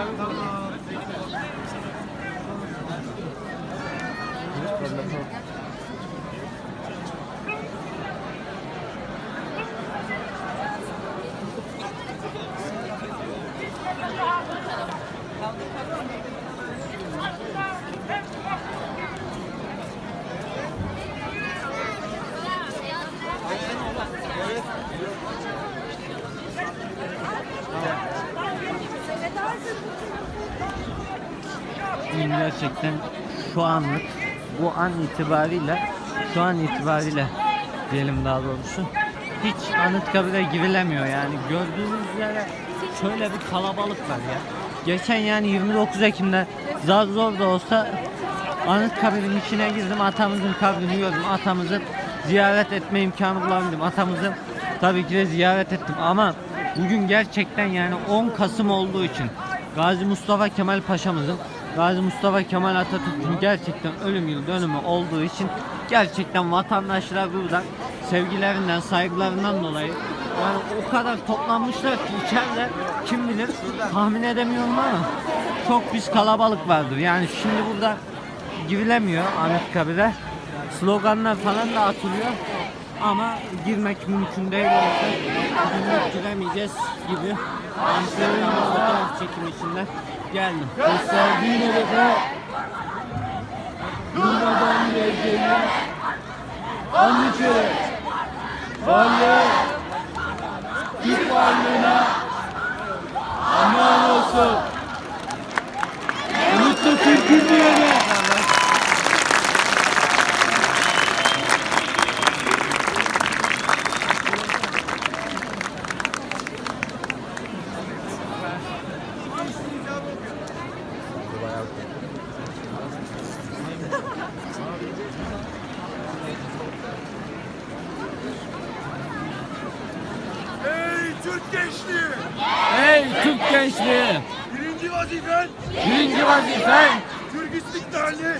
Kaldır kaldır. Gerçekten şu anlık bu an itibariyle şu an itibariyle diyelim daha doğrusu hiç Anıtkabir'e girilemiyor yani. Gördüğünüz üzere şöyle bir kalabalık var ya. Geçen yani 29 Ekim'de zar zor da olsa Anıtkabir'in içine girdim atamızın kabrini gördüm. Atamızı ziyaret etme imkanı bulabildim. Atamızı tabii ki de ziyaret ettim ama bugün gerçekten yani 10 Kasım olduğu için Gazi Mustafa Kemal Paşa'mızın Gazi Mustafa Kemal Atatürk'ün gerçekten ölüm yıl dönümü olduğu için gerçekten vatandaşlar burada sevgilerinden, saygılarından dolayı yani o kadar toplanmışlar ki içeride kim bilir tahmin edemiyorum ama çok biz kalabalık vardır. Yani şimdi burada girilemiyor Anıtkabir'e. Sloganlar falan da atılıyor. Ama girmek mümkün değil olsa giremeyeceğiz gibi. Bir fotoğraf çekim içinde geldim. Gösterdiğin hedefe durmadan geleceğini an içeri varlığı Türk varlığına aman olsun. Unuttu Türk'ün diyene. Ey Türk gençliği! Hey Türk gençliği! Birinci vazifen Birinci vazifen Türk istiklalini,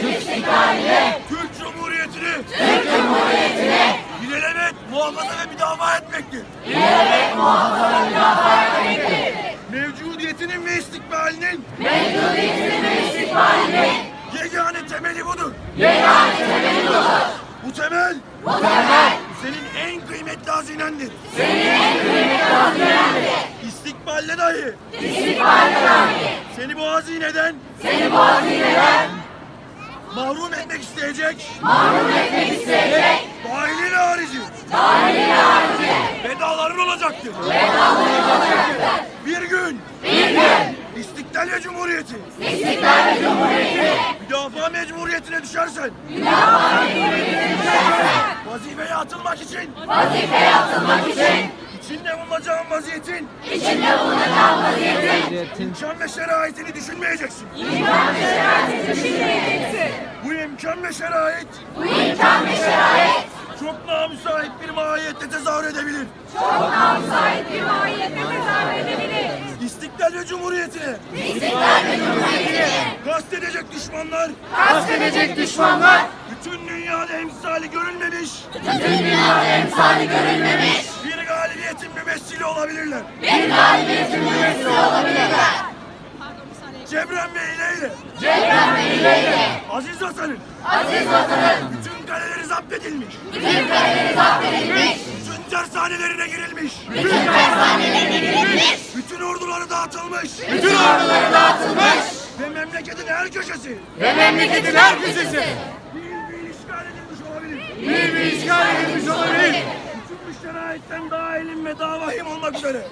Türk istiklaliyle Türk Cumhuriyeti'ni, Türk Cumhuriyeti'ni ilelemek, muhafaza ve müdafaa etmektir. ilerlemek muhafaza ve müdafaa etmektir. Mevcudiyetinin ve istikbalinin Mevcudiyetinin ve istikbalinin Yegane temeli budur. Yegane temeli budur. Bu temel Bu temel senin en kıymetli hazinendir. senin en kıymetli hazinendir. İstikballe dahi. İstikballe dahi. Seni bu hazineden seni bu hazineden mahrum etmek isteyecek. mahrum etmek isteyecek. Dahiliyle harici. Dahiliyle harici. Vedaların olacaktır. bedavalık olacaktır. Bir gün. Bir gün. İstiklal ve Cumhuriyeti. İstiklal ve Cumhuriyeti. Müdafaa mecburiyetine düşersen. Müdafaa mecburiyetine vazifeye atılmak için. Vazifeye atılmak için. İçinde bulunacağın vaziyetin. İçinde bulunacağın vaziyetin. İmkan ve şeraitini düşünmeyeceksin. imkan ve şeraitini düşünmeyeceksin. Bu imkan ve şerait. Bu imkan ve şerait. Çok namüsait bir mahiyette tezahür edebilir. müsait bir mahiyette tezahür edebilir. İstiklal ve Cumhuriyeti'ne. İstiklal ve Cumhuriyeti'ne. Kastedecek düşmanlar. Kastedecek düşmanlar bütün dünyada emsali görülmemiş. Bütün dünyada emsali görülmemiş. Bir galibiyetin mümessili olabilirler. bir galibiyetin mümessili olabilirler. Cebrem ve İleyle Cebrem ve İleyli, Aziz Hasan'ın aziz vatanın. Bütün kaleleri zapt edilmiş. bütün kaleleri zapt edilmiş, Bütün tersanelerine girilmiş. bütün tersanelerine girilmiş, Bütün orduları dağıtılmış. bütün orduları dağıtılmış. Ve memleketin her köşesi. Ve memleketin her köşesi bir bir işgal edilmiş olabilir. bir işgal edilmiş olabilir. Bütün bu şeraitten daha elim ve daha vahim olmak üzere.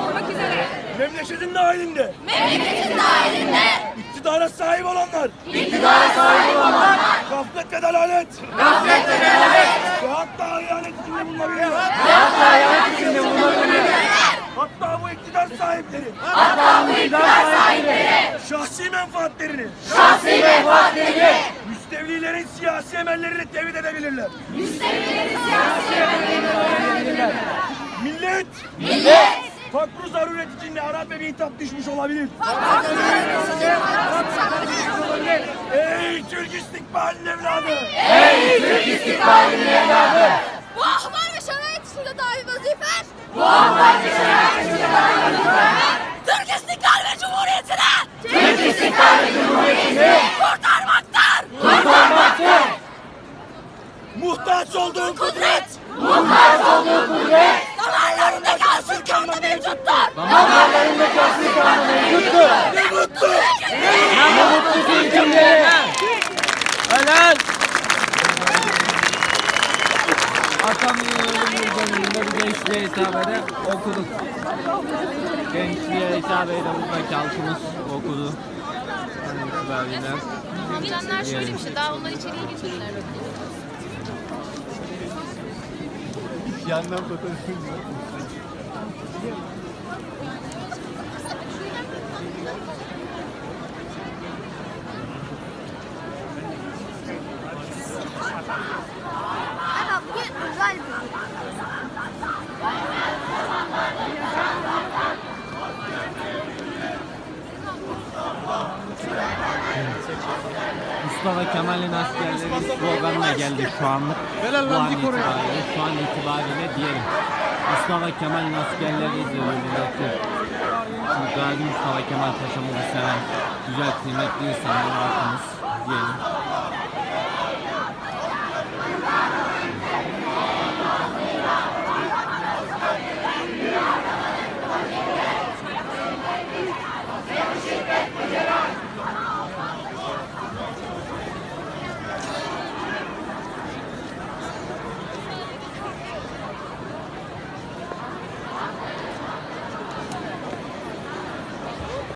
olmak üzere. Memleketin dahilinde memleketin dahilinde iktidara sahip olanlar. İktidara sahip olanlar. Gaflet ve delalet gaflet ve delalet ve hatta ihanet içinde bulunabilir. ve hatta hayat içinde bulunabilirler. Hatta bu iktidar sahipleri. Hatta bu iktidar sahipleri. Şahsi menfaatlerini. Şahsi menfaatlerini siyasi emellerini tevhid edebilirler. Millet! Millet! Fakru zaruret içinde Arap ve bir hitap düşmüş olabilir. Ey Türk istikbalinin evladı! ey Türk istikbalinin evladı! Bu ahval ve şerait içinde dahi vazifen bu ahval ve şerait içinde dahi vazifen Türk İstiklal ve Cumhuriyeti'ne Türk istiklal ve cumhuriyetine hitabede okuduk. Gençliğe hitabede buradaki halkımız okudu. İtibariyle. Amcanlar şöyle bir şey. Daha onlar içeriye girmediler. Yandan fotoğrafı Ama bugün özel bir gün. Mustafa Kemal'in askerleri sloganla geldi şu anlık. Bu an itibariyle, şu an itibariyle diyelim. Mustafa Kemal'in askerleri izliyor milleti. Şu Gazi Mustafa Kemal Paşa'mızı seven güzel kıymetli insanlar diyelim.